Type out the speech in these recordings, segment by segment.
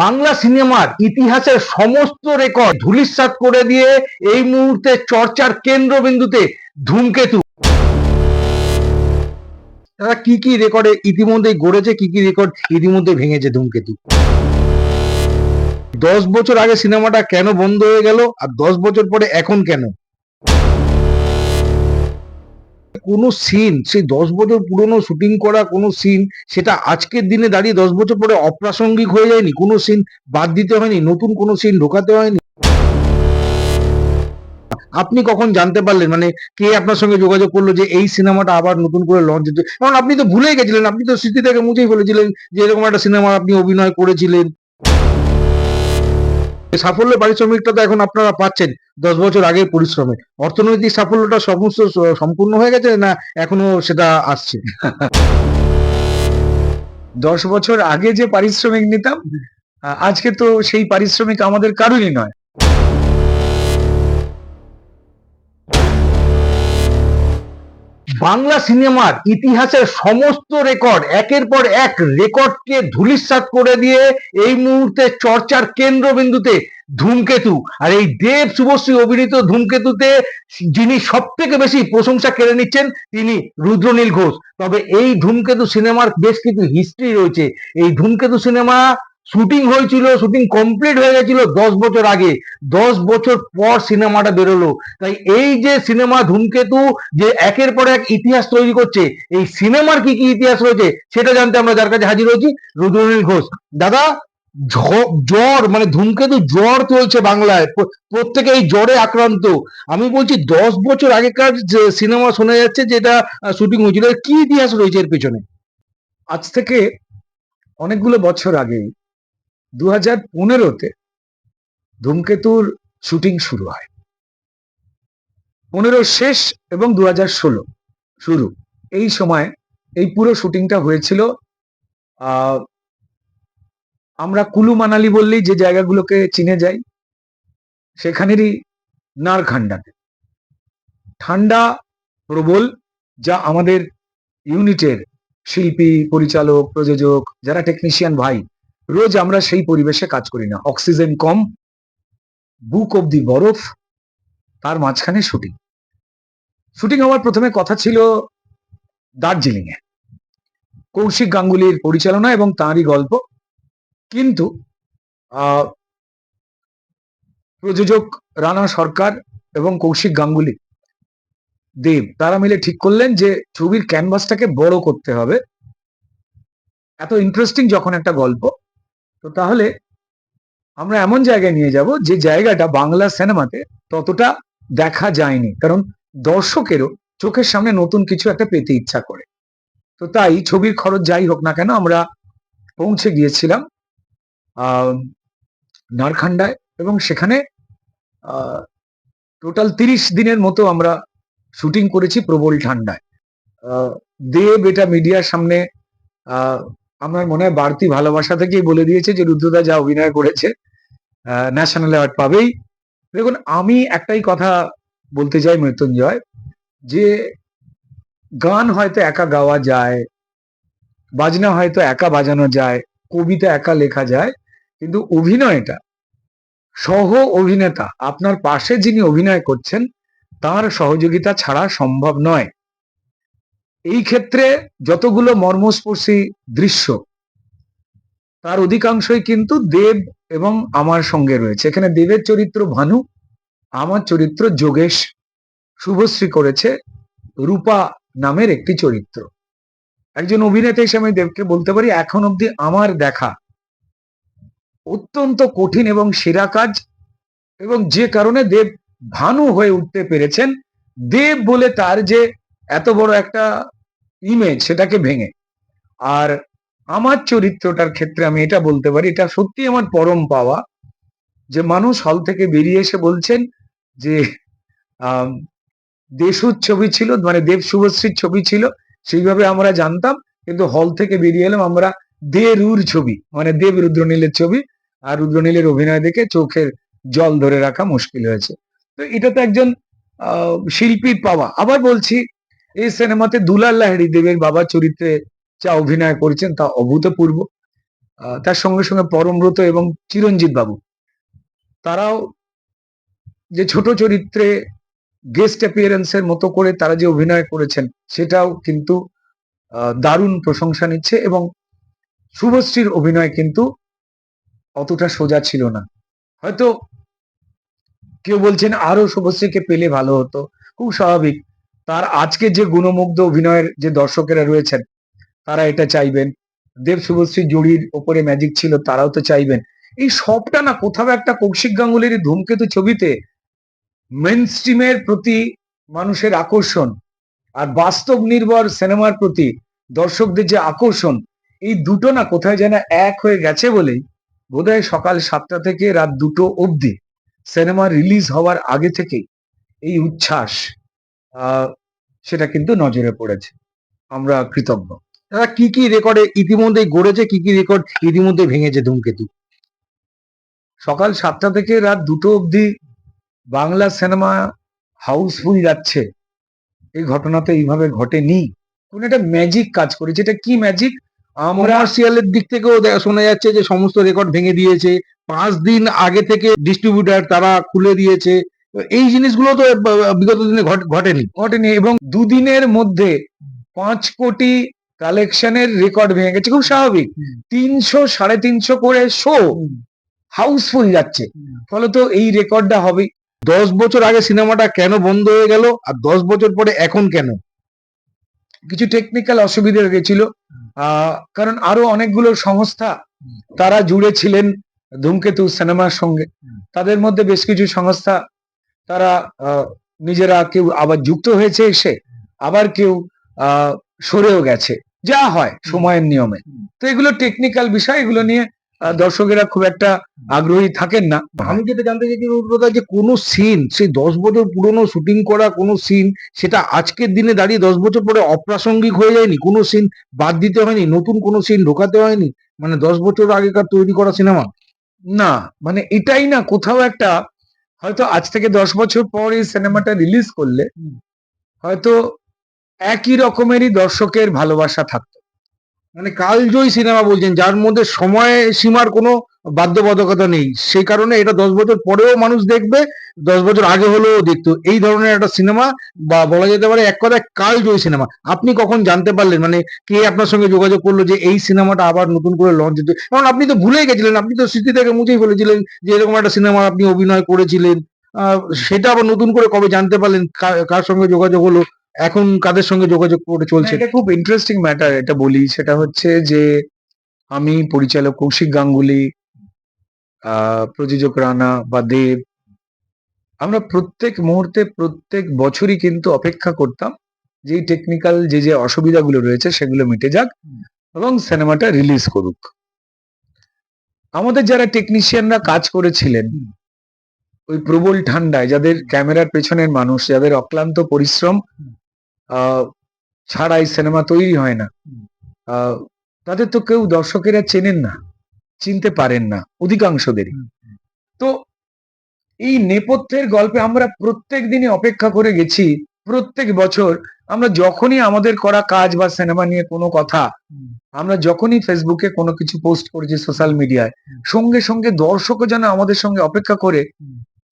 বাংলা সিনেমার ইতিহাসের সমস্ত রেকর্ড ধুলিস্যাৎ করে দিয়ে এই মুহূর্তে চর্চার কেন্দ্রবিন্দুতে ধূমকেতু। তারা কি কি রেকর্ডে ইতিমধ্যে গড়েছে, কি কি রেকর্ড ইতিমধ্যে ভেঙেছে ধূমকেতু? দশ বছর আগে সিনেমাটা কেন বন্ধ হয়ে গেল আর দশ বছর পরে এখন কেন? কোনো সিন সেই দশ বছর পুরনো শুটিং করা কোনো সিন সেটা আজকের দিনে দাঁড়িয়ে দশ বছর পরে অপ্রাসঙ্গিক হয়ে যায়নি। কোনো সিন বাদ দিতে হয়নি, নতুন কোনো সিন ঢোকাতে হয়নি। আপনি কখন জানতে পারলেন? মানে কে আপনার সঙ্গে যোগাযোগ করল যে এই সিনেমাটা আবার নতুন করে লঞ্চ হচ্ছে? কারণ আপনি তো ভুলে গেছিলেন, আপনি তো স্মৃতি থেকে মুছেই ফেলেছিলেন যে এরকম একটা সিনেমা আপনি অভিনয় করেছিলেন। সাফল্য পারিশ্রমিকটা তো এখন আপনারা পাচ্ছেন দশ বছর আগের পরিশ্রমে। অর্থনৈতিক সাফল্যটা সমস্ত, সম্পূর্ণ হয়ে গেছে না এখনও সেটা আসছে? দশ বছর আগে যে পারিশ্রমিক নিতাম আজকে তো সেই পারিশ্রমিক আমাদের কারোরই নয়। বাংলা সিনেমার ইতিহাসের সমস্ত রেকর্ড একের পর এক রেকর্ডকে ধুলিস্যাৎ করে দিয়ে এই মুহূর্তে চর্চার কেন্দ্রবিন্দুতে ধূমকেতু। আর এই দেব শুভশ্রী অভিনীত ধূমকেতুতে যিনি সব থেকে বেশি প্রশংসা কেড়ে নিচ্ছেন তিনি রুদ্রনীল ঘোষ। তবে এই ধূমকেতু সিনেমার বেশ কিছু হিস্ট্রি রয়েছে। এই ধূমকেতু সিনেমা শুটিং হয়েছিল, শুটিং কমপ্লিট হয়ে গেছিল দশ বছর আগে। দশ বছর পর সিনেমাটা বেরোলো। তাই এই যে সিনেমা ধূমকেতু, যে একের পর এক ইতিহাস তৈরি করছে, এই সিনেমার কি কি ইতিহাস রয়েছে, সেটা জানতে আমরা যার কাছে হাজির হয়েছি, রুদ্রনীল ঘোষ। দাদা জ্বর মানে ধূমকেতু জ্বর চলছে বাংলায় প্রত্যেকে এই জ্বরে আক্রান্ত। আমি বলছি দশ বছর আগেকার যে সিনেমা শোনা যাচ্ছে, যেটা শুটিং হয়েছিল কি ইতিহাস রয়েছে এর পেছনে? আজ থেকে অনেকগুলো বছর আগে দু হাজার পনেরোতে ধূমকেতুর শুটিং শুরু হয়। পনেরো শেষ এবং দু হাজার ষোলো শুরু। এই সময় এই পুরো শুটিংটা হয়েছিল আমরা কুলু মানালি বললেই যে জায়গাগুলোকে চিনে যাই, সেখানেরই নারখান্ডাতে। ঠান্ডা, প্রবল, যা আমাদের ইউনিটের শিল্পী, পরিচালক, প্রযোজক, যারা টেকনিশিয়ান ভাই রোজ আমরা সেই পরিবেশে কাজ করি না। অক্সিজেন কম, বুক অব্দি বরফ, তার মাঝখানে শুটিং। শুটিং হওয়ার প্রথমে কথা ছিল দার্জিলিং এ। কৌশিক গাঙ্গুলির পরিচালনা এবং তাঁরই গল্প। কিন্তু প্রযোজক রানা সরকার এবং কৌশিক গাঙ্গুলি, দেব, তারা মিলে ঠিক করলেন যে ছবির ক্যানভাসটাকে বড় করতে হবে। এত ইন্টারেস্টিং যখন একটা গল্প তো তাহলে আমরা এমন জায়গায় নিয়ে যাব যে জায়গাটা বাংলা সিনেমাতে ততটা দেখা যায়নি। কারণ দর্শকেরও চোখের সামনে নতুন কিছু একটা পেতে ইচ্ছা করে। তো তাই ছবির খরচ যাই হোক না কেন আমরা পৌঁছে গিয়েছিলাম নারখান্ডায় এবং সেখানে টোটাল তিরিশ দিনের মতো আমরা শুটিং করেছি প্রবল ঠান্ডায়। দেব এটা মিডিয়ার সামনে আমার মনে হয় বাড়তি ভালোবাসা থেকেই বলে দিয়েছে যে রুদ্রদা যা অভিনয় করেছে ন্যাশনাল অ্যাওয়ার্ড পাবেই। দেখুন, আমি একটাই কথা বলতে চাই মৃত্যুঞ্জয়, যে গান হয়তো একা গাওয়া যায়, বাজনা হয়তো একা বাজানো যায়, কবিতা একা লেখা যায়, কিন্তু অভিনয়টা, সহ অভিনেতা, আপনার পাশে যিনি অভিনয় করছেন, তার সহযোগিতা ছাড়া সম্ভব নয়। এই ক্ষেত্রে যতগুলো মর্মস্পর্শী দৃশ্য, তার অধিকাংশই কিন্তু দেব এবং আমার সঙ্গে রয়েছে। এখানে দেবের চরিত্র ভানু, আমার চরিত্র যোগেশ। শুভশ্রী করেছে রূপা নামের একটি চরিত্র। একজন অভিনেতা হিসেবে আমি দেবকে বলতে পারি, এখন অব্দি আমার দেখা অত্যন্ত কঠিন এবং সেরা কাজ এবং যে কারণে দেব ভানু হয়ে উঠতে পেরেছেন। দেব বলে তার যে এত বড় একটা ইমেজ সেটাকে ভেঙে। আর আমার চরিত্রটার ক্ষেত্রে আমি এটা বলতে পারি, এটা সত্যি আমার পরম পাওয়া, যে মানুষ হল থেকে বেরিয়ে এসে বলছেন যে দেশুর ছবি ছিল মানে দেব শুভশ্রীর ছবি ছিল, সেইভাবে আমরা জানতাম, কিন্তু হল থেকে বেরিয়ে এলাম আমরা দে রুর ছবি মানে দেব রুদ্রনীলের ছবি, আর রুদ্রনীলের অভিনয় দেখে চোখের জল ধরে রাখা মুশকিল হয়েছে। তো এটা তো একজন শিল্পীর পাওয়া। আবার বলছি এই সিনেমাতে দুলাল লাহিড়ী দেবের বাবা চরিত্রে যা অভিনয় করেছেন তা অভূতপূর্ব। তার সঙ্গে সঙ্গে পরমব্রত এবং চিরঞ্জিত বাবু। তারাও যে ছোট চরিত্রে গেস্ট অ্যাপিয়ারেন্সের মতো করে তারা যে অভিনয় করেছেন, সেটাও কিন্তু দারুণ প্রশংসা নিচ্ছে এবং শুভশ্রীর অভিনয় কিন্তু অতটা সোজা ছিল না। হয়তো কেউ বলছেন আরও শুভশ্রীকে পেলে ভালো হতো, খুব স্বাভাবিক। তার আজকে যে গুণমুগ্ধ অভিনয়ের যে দর্শকেরা রয়েছেন, তারা এটা চাইবেন। দেব শুভশ্রী জুড়ির ওপরে ম্যাজিক ছিল, তারাও তো চাইবেন। এই সবটা না কোথাও একটা কৌশিক গাঙ্গুলির ধূমকেতু ছবিতে মেন স্ট্রিমের প্রতি মানুষের আকর্ষণ আর বাস্তব নির্ভর সিনেমার প্রতি দর্শকদের যে আকর্ষণ, এই দুটো না কোথায় যেন এক হয়ে গেছে বলেই বোধহয় সকাল সাতটা থেকে রাত দুটো অবধি সিনেমা রিলিজ হওয়ার আগে থেকেই এই উচ্ছ্বাস সেটা কিন্তু নজরে পড়েছে। আমরা কৃতজ্ঞ। তারা কি কি রেকর্ডে ইতিমধ্যে গড়েছে, কি কি রেকর্ড ইতিমধ্যে ভেঙেছে ধূমকেতু? সকাল সাতটা থেকে রাত দুটো অবধি বাংলা সিনেমা হাউসফুল যাচ্ছে। এই ঘটনা তো এইভাবে ঘটেনি। কোন একটা ম্যাজিক কাজ করেছে। এটা কি ম্যাজিক আমরা কমার্শিয়ালের দিক থেকেও শোনা যাচ্ছে যে সমস্ত রেকর্ড ভেঙে দিয়েছে। পাঁচ দিন আগে থেকে ডিস্ট্রিবিউটার তারা খুলে দিয়েছে। এই জিনিসগুলো তো বিগত দিনে ঘটেনি। ঘটেনি এবং দুদিনের মধ্যে পাঁচ কোটি কালেকশনের রেকর্ড ভেঙে গেছে খুব স্বাভাবিক। তিনশো সাড়ে তিনশো করে শো হাউসফুল যাচ্ছে। ফলত এই রেকর্ডটা হবেই দশ বছর আগে সিনেমাটা কেন বন্ধ হয়ে গেল আর দশ বছর পরে এখন কেন? কিছু টেকনিক্যাল অসুবিধা গেছিল আহ, কারণ আরও অনেকগুলো সংস্থা তারা জুড়ে ছিলেন ধূমকেতু সিনেমার সঙ্গে। তাদের মধ্যে বেশ কিছু সংস্থা তারা নিজেরা কেউ আবার যুক্ত হয়েছে এসে আবার কেউ সরেও গেছে। যা হয় সময়ের নিয়মে। তো এগুলো টেকনিক্যাল বিষয় এগুলো নিয়ে দর্শকেরা খুব একটা আগ্রহী থাকেন না। আমি যেটা জানতে চাইছি রুদ্রদা যে কোনো সিন সেই দশ বছর পুরনো শুটিং করা কোনো সিন সেটা আজকের দিনে দাঁড়িয়ে দশ বছর পরে অপ্রাসঙ্গিক হয়ে যায়নি? কোনো সিন বাদ দিতে হয়নি? নতুন কোনো সিন ঢোকাতে হয়নি? মানে দশ বছর আগেকার তৈরি করা সিনেমা না। মানে এটাই না কোথাও একটা হয়তো আজ থেকে দশ বছর পর এই সিনেমাটা রিলিজ করলে হয়তো একই রকমেরই দর্শকের ভালোবাসা থাকতো। মানে কালজয়ী সিনেমা বলছেন যার মধ্যে সময় সীমার কোনো বাধ্যবাধকতা নেই। সেই কারণে এটা দশ বছর পরেও মানুষ দেখবে দশ বছর আগে হলেও দেখতো। এই ধরনের একটা সিনেমা বা বলা যেতে পারে এক কথায় কাল কালজয়ী সিনেমা। আপনি কখন জানতে পারলেন? মানে কে আপনার সঙ্গে যোগাযোগ করল যে এই সিনেমাটা আবার নতুন করে লঞ্চ হচ্ছে? কারণ আপনি তো ভুলেই গেছিলেন আপনি তো স্মৃতি থেকে মুছেই বলেছিলেন যে এরকম একটা সিনেমা আপনি অভিনয় করেছিলেন। আহ, সেটা আবার নতুন করে কবে জানতে পারলেন? কার সঙ্গে যোগাযোগ হলো? এখন কাদের সঙ্গে যোগাযোগ করে চলছে? এটা খুব ইন্টারেস্টিং ম্যাটার এটা বলি। সেটা হচ্ছে যে আমি পরিচালক কৌশিক গাঙ্গুলি প্রযোজক রানা বা দেব আমরা প্রত্যেক মুহূর্তে প্রত্যেক বছরই কিন্তু অপেক্ষা করতাম যে টেকনিক্যাল যে যে অসুবিধাগুলো রয়েছে সেগুলো মিটে যাক এবং সিনেমাটা রিলিজ করুক আমাদের যারা টেকনিশিয়ানরা কাজ করেছিলেন ওই প্রবল ঠান্ডায় যাদের ক্যামেরার পেছনের মানুষ যাদের অক্লান্ত পরিশ্রম হুম। আহ, ছাড়া এই সিনেমা তৈরি হয় না তাদের তো কেউ দর্শকেরা চেনেন না চিনতে পারেন না অধিকাংশদেরই। তো এই নেপথ্যের গল্পে আমরা প্রত্যেক দিনই অপেক্ষা করে গেছি প্রত্যেক বছর আমরা যখনই আমাদের করা কাজ বা সিনেমা নিয়ে কোনো কথা আমরা যখনই ফেসবুকে কোনো কিছু পোস্ট করেছি সোশ্যাল মিডিয়ায় সঙ্গে সঙ্গে দর্শকও যেন আমাদের সঙ্গে অপেক্ষা করে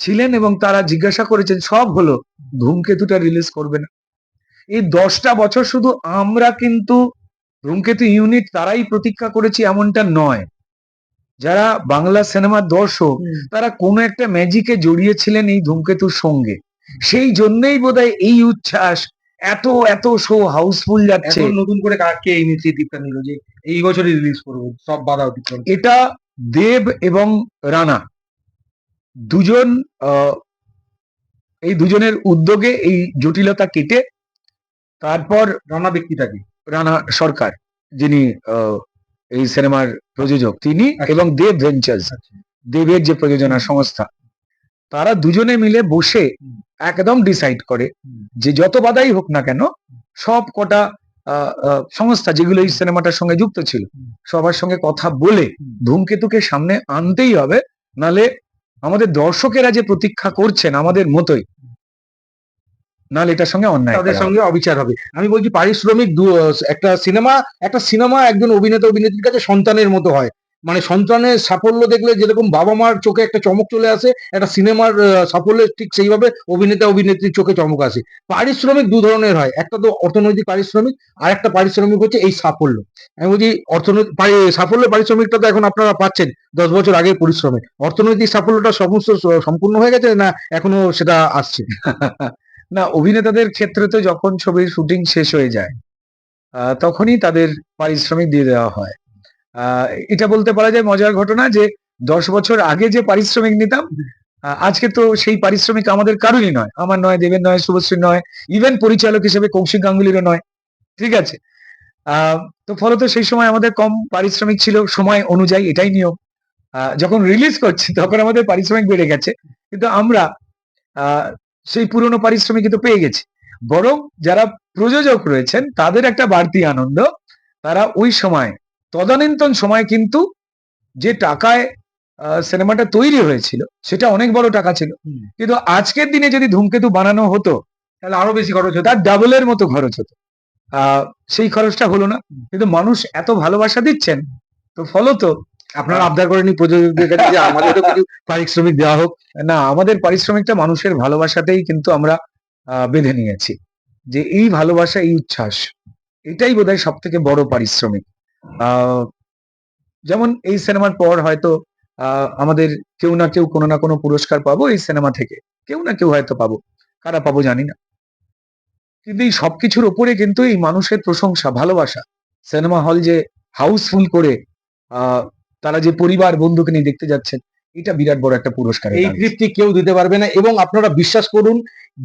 ছিলেন এবং তারা জিজ্ঞাসা করেছেন সব হলো ধূমকেতুটা রিলিজ করবে না। এই দশটা বছর শুধু আমরা কিন্তু ধূমকেতু ইউনিট তারাই প্রতীক্ষা করেছি এমনটা নয়। যারা বাংলা সিনেমার দর্শক তারা কোনো একটা ম্যাজিকে জড়িয়েছিলেন এই ধূমকেতুর সঙ্গে। সেই জন্যই বোধহয় এই উচ্ছ্বাস এত এত শো হাউসফুল যাচ্ছে। নতুন করে কাকে এই ইনিশিয়েটিভটা নিল যে এই বছরই রিলিজ করব সব বাধা অতিক্রম। এটা দেব এবং রানা। দুজন আহ, এই দুজনের উদ্যোগে এই জটিলতা কেটে তারপর রানা ব্যক্তিটাকে। রানা সরকার যিনি আহ, এই সিনেমার প্রযোজক তিনি আচ্ছা। এবং দেব ভেঞ্চার্স দেবের যে প্রযোজনা সংস্থা তারা দুজনে মিলে বসে একদম ডিসাইড করে যে যত বাধাই হোক না কেন সব কটা সংস্থা যেগুলো এই সিনেমাটার সঙ্গে যুক্ত ছিল সবার সঙ্গে কথা বলে ধূমকেতুকে সামনে আনতেই হবে নালে আমাদের দর্শকেরা যে প্রতীক্ষা করছেন আমাদের মতোই নালে এটার সঙ্গে অন্যায় তাদের সঙ্গে অবিচার হবে। আমি বলছি পারিশ্রমিক একটা সিনেমা একটা সিনেমা একজন অভিনেতা অভিনেত্রীর কাছে সন্তানের মতো হয়। মানে সন্তানের সাফল্য দেখলে যেরকম বাবা মার চোখে একটা চমক চলে আসে একটা সিনেমার সাফল্যে ঠিক সেইভাবে অভিনেতা অভিনেত্রীর চোখে চমক আসে। পারিশ্রমিক দু ধরনের হয়। একটা তো অর্থনৈতিক পারিশ্রমিক আর একটা পারিশ্রমিক হচ্ছে এই সাফল্য। আমি বলছি অর্থনৈতিক সাফল্য পারিশ্রমিকটা তো এখন আপনারা পাচ্ছেন দশ বছর আগের পরিশ্রমে। অর্থনৈতিক সাফল্যটা সমস্ত সম্পূর্ণ হয়ে গেছে না এখনও সেটা আসছে? না, অভিনেতাদের ক্ষেত্রে তো যখন ছবির শুটিং শেষ হয়ে যায় তখনই তাদের পারিশ্রমিক দিয়ে দেওয়া হয়। এটা বলতে পারা যায় মজার ঘটনা যে, দশ বছর আগে যে পারিশ্রমিক নিতাম আজকে তো সেই পারিশ্রমিক আমাদের কারোরই নয়। আমার নয়, দেবের নয় শুভশ্রী নয় ইভেন পরিচালক হিসেবে কৌশিক গাঙ্গুলিরও নয়। ঠিক আছে? তো ফলত সেই সময় আমাদের কম পারিশ্রমিক ছিল, সময় অনুযায়ী এটাই নিয়ম। যখন রিলিজ করছি, তখন আমাদের পারিশ্রমিক বেড়ে গেছে। কিন্তু আমরা সেই পুরনো পারিশ্রমিক কিন্তু পেয়ে গেছে। বরং যারা প্রযোজক রয়েছেন তাদের একটা বাড়তি আনন্দ তারা ওই সময় তদানীন্তন সময় কিন্তু যে টাকায় সিনেমাটা তৈরি হয়েছিল সেটা অনেক বড় টাকা ছিল। কিন্তু আজকের দিনে যদি ধূমকেতু বানানো হতো তাহলে আরও বেশি খরচ হতো তার ডাবলের মতো খরচ হতো। আহ, সেই খরচটা হলো না। কিন্তু মানুষ এত ভালোবাসা দিচ্ছেন তো ফলত আপনারা আবদার করেনি প্রযোজকদের কাছে যে আমাদেরও কিছু পারিশ্রমিক দেওয়া হোক। না, আমাদের পারিশ্রমিকটা মানুষের ভালোবাসাতেই কিন্তু আমরা বেঁধে নিয়েছি। যে এই ভালোবাসা, এই উচ্ছ্বাস, এটাই বোধহয় সব থেকে বড় পারিশ্রমিক। যেমন এই সিনেমার পর হয়তো আমাদের কেউ না কেউ কোনো না কোনো পুরস্কার পাবো এই সিনেমা থেকে। কেউ না কেউ হয়তো পাবো। কারা পাবো জানি না। কিন্তু এই সবকিছুর ওপরে কিন্তু এই মানুষের প্রশংসা, ভালোবাসা। সিনেমা হল যে হাউসফুল করে তারা যে পরিবার বন্ধুকে নিয়ে দেখতে যাচ্ছেন এটা বিরাট বড় একটা পুরস্কার এই তৃপ্তি কেউ দিতে পারবে না এবং আপনারা বিশ্বাস করুন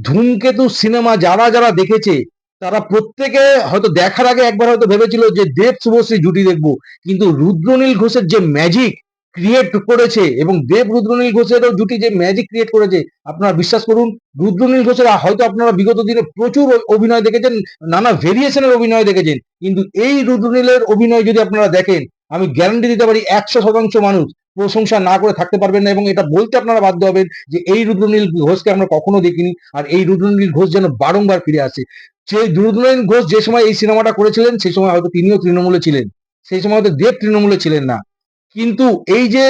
ধূমকেতু সিনেমা যারা যারা দেখেছে তারা প্রত্যেকে হয়তো দেখার আগে একবার হয়তো ভেবেছিল যে দেব শুভশ্রী জুটি দেখব কিন্তু রুদ্রনীল ঘোষের যে ম্যাজিক ক্রিয়েট করেছে এবং দেব রুদ্রনীল ঘোষেরও জুটি যে ম্যাজিক ক্রিয়েট করেছে আপনারা বিশ্বাস করুন রুদ্রনীল ঘোষের হয়তো আপনারা বিগত দিনে প্রচুর অভিনয় দেখেছেন নানা ভেরিয়েশনের অভিনয় দেখেছেন কিন্তু এই রুদ্রনীলের অভিনয় যদি আপনারা দেখেন আমি গ্যারান্টি দিতে পারি একশো শতাংশ মানুষ প্রশংসা না করে থাকতে পারবেন না এবং এটা বলতে আপনারা বাধ্য হবেন যে এই রুদ্রনীল ঘোষকে আমরা কখনো দেখিনি আর এই রুদ্রনীল ঘোষ যেন বারংবার ফিরে আসে। সেই রুদ্রনীল ঘোষ যে সময় এই সিনেমাটা করেছিলেন, সেই সময় হয়তো তিনিও তৃণমূলে ছিলেন। সেই সময় হয়তো দেব তৃণমূলে ছিলেন না। কিন্তু এই যে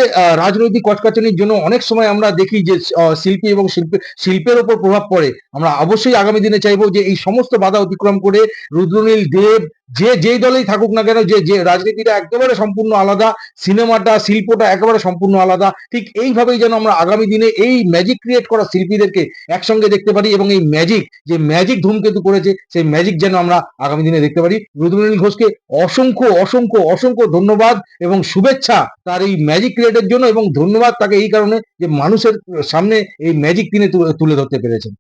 রাজনৈতিক কচকাচানির জন্য অনেক সময় আমরা দেখি যে শিল্পী এবং শিল্পী, শিল্পের ওপর প্রভাব পড়ে। আমরা অবশ্যই আগামী দিনে চাইব যে এই সমস্ত বাধা অতিক্রম করে রুদ্রনীল, দেব যে যেই দলেই থাকুক না কেন, যে যে রাজনীতিটা একেবারে সম্পূর্ণ আলাদা, সিনেমাটা, শিল্পটা একেবারে সম্পূর্ণ আলাদা, ঠিক এইভাবেই যেন আমরা আগামী দিনে এই ম্যাজিক ক্রিয়েট করা শিল্পীদেরকে একসঙ্গে দেখতে পারি এবং এই ম্যাজিক যে ম্যাজিক ধূমকেতু করেছে, সেই ম্যাজিক যেন আমরা আগামী দিনে দেখতে পারি। রুদ্রনীল ঘোষকে অসংখ্য অসংখ্য অসংখ্য ধন্যবাদ এবং শুভেচ্ছা তার এই ম্যাজিক ক্রিয়েটের জন্য এবং ধন্যবাদ তাকে এই কারণে যে মানুষের সামনে এই ম্যাজিক তিনি তুলে- তুলে ধরতে পেরেছেন।